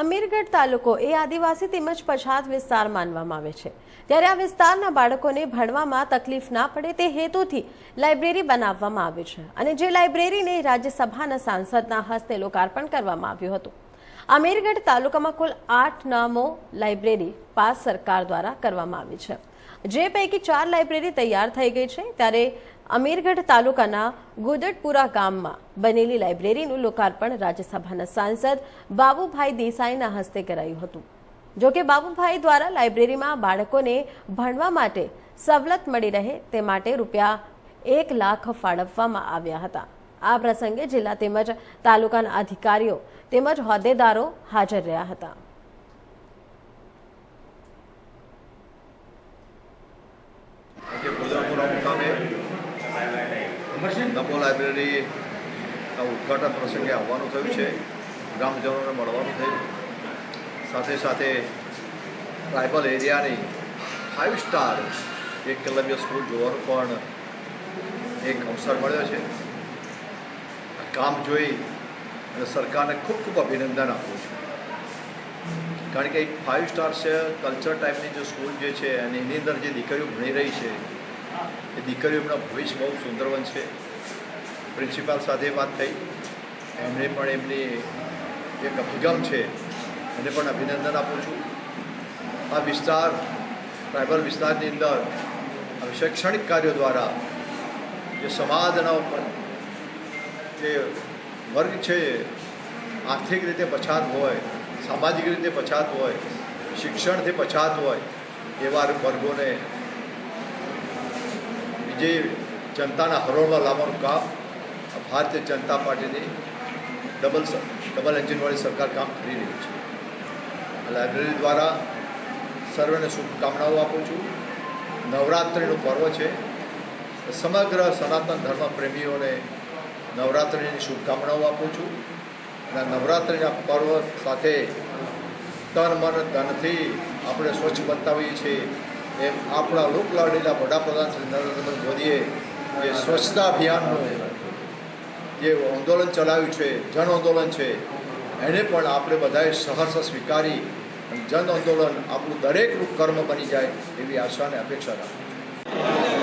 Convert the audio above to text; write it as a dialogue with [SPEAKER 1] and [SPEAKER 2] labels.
[SPEAKER 1] અમીરગઢ તાલુકો એ આદિવાસી તેમજ પછાત વિસ્તાર માનવામાં આવે છે. ત્યારે આ વિસ્તારના બાળકોને ભણવામાં તકલીફ ના પડે તે હેતુથી લાઇબ્રેરી બનાવવામાં આવી છે અને જે લાઇબ્રેરીને રાજ્યસભાના સાંસદના હસ્તે લોકાર્પણ કરવામાં આવ્યું હતું. અમીરગઢ તાલુકામાં કુલ આઠ નામો લાઇબ્રેરી પાસ સરકાર દ્વારા કરવામાં આવી છે. જે પૈકી ચાર લાઇબ્રેરી તૈયાર થઈ ગઈ છે. ત્યારે અમીરગઢ તાલુકાના ગુદટપુરા ગામમાં બનેલી લાઇબ્રેરીનું લોકાર્પણ રાજ્યસભાના સાંસદ બાબુભાઈ દેસાઈના હસ્તે કરાયું હતું. જો કે બાબુભાઈ દ્વારા લાઇબ્રેરીમાં બાળકોને ભણવા માટે સવલત મળી રહે તે માટે રૂપિયા એક લાખ ફાળવવામાં આવ્યા હતા. આ પ્રસંગે જિલ્લા તેમજ તાલુકાના અધિકારીઓ તેમજ હોદ્દેદારો હાજર રહ્યા હતા.
[SPEAKER 2] નમો લાઇબ્રેરીના ઉદ્ઘાટન પ્રસંગે આવવાનું થયું છે. ગ્રામજનોને મળવાનું થયું. સાથે સાથે ટ્રાઇબલ એરિયાની ફાઇવ સ્ટાર એક કલમ્ય સ્કૂલ જોવાનો પણ એક અવસર મળ્યો છે. કામ જોઈ અને સરકારને ખૂબ ખૂબ અભિનંદન આપું છું. કારણ કે એક ફાઇવ સ્ટાર છે કલ્ચર ટાઈપની જે સ્કૂલ જે છે અને એની અંદર જે દીકરીઓ ભણી રહી છે એ દીકરીઓ એમના ભવિષ્ય બહુ સુંદર બનશે પ્રિન્સિપાલ સાથે વાત થઈ. એમણે પણ એમની એક અભિગમ છે. એને પણ અભિનંદન આપું છું. આ વિસ્તાર, ટ્રાઇબલ વિસ્તારની અંદર શૈક્ષણિક કાર્યો દ્વારા જે સમાજના ઉપર જે વર્ગ છે, આર્થિક રીતે પછાત હોય, સામાજિક રીતે પછાત હોય, શિક્ષણથી પછાત હોય, એવા વર્ગોને બીજી જનતાના હરોળમાં લાવવાનું કામ ભારતીય જનતા પાર્ટીની ડબલ ડબલ એન્જિનવાળી સરકાર કામ કરી રહી છે. લાઇબ્રેરી દ્વારા સર્વેને શુભકામનાઓ આપું છું. નવરાત્રિનું પર્વ છે. સમગ્ર સનાતન ધર્મ પ્રેમીઓને નવરાત્રિની શુભકામનાઓ આપું છું. અને નવરાત્રિના પર્વ સાથે તન મન ધનથી આપણે સ્વચ્છ બતાવીએ છીએ. એમ આપણા લોકલાડીલા વડાપ્રધાન શ્રી નરેન્દ્ર મોદીએ જે સ્વચ્છતા અભિયાનનું જે આંદોલન ચલાવ્યું છે, જન આંદોલન છે, એને પણ આપણે બધાએ સહર્ષ સ્વીકારી જન આંદોલન આપણું દરેકનું કર્મ બની જાય એવી આશા અને અપેક્ષા રાખું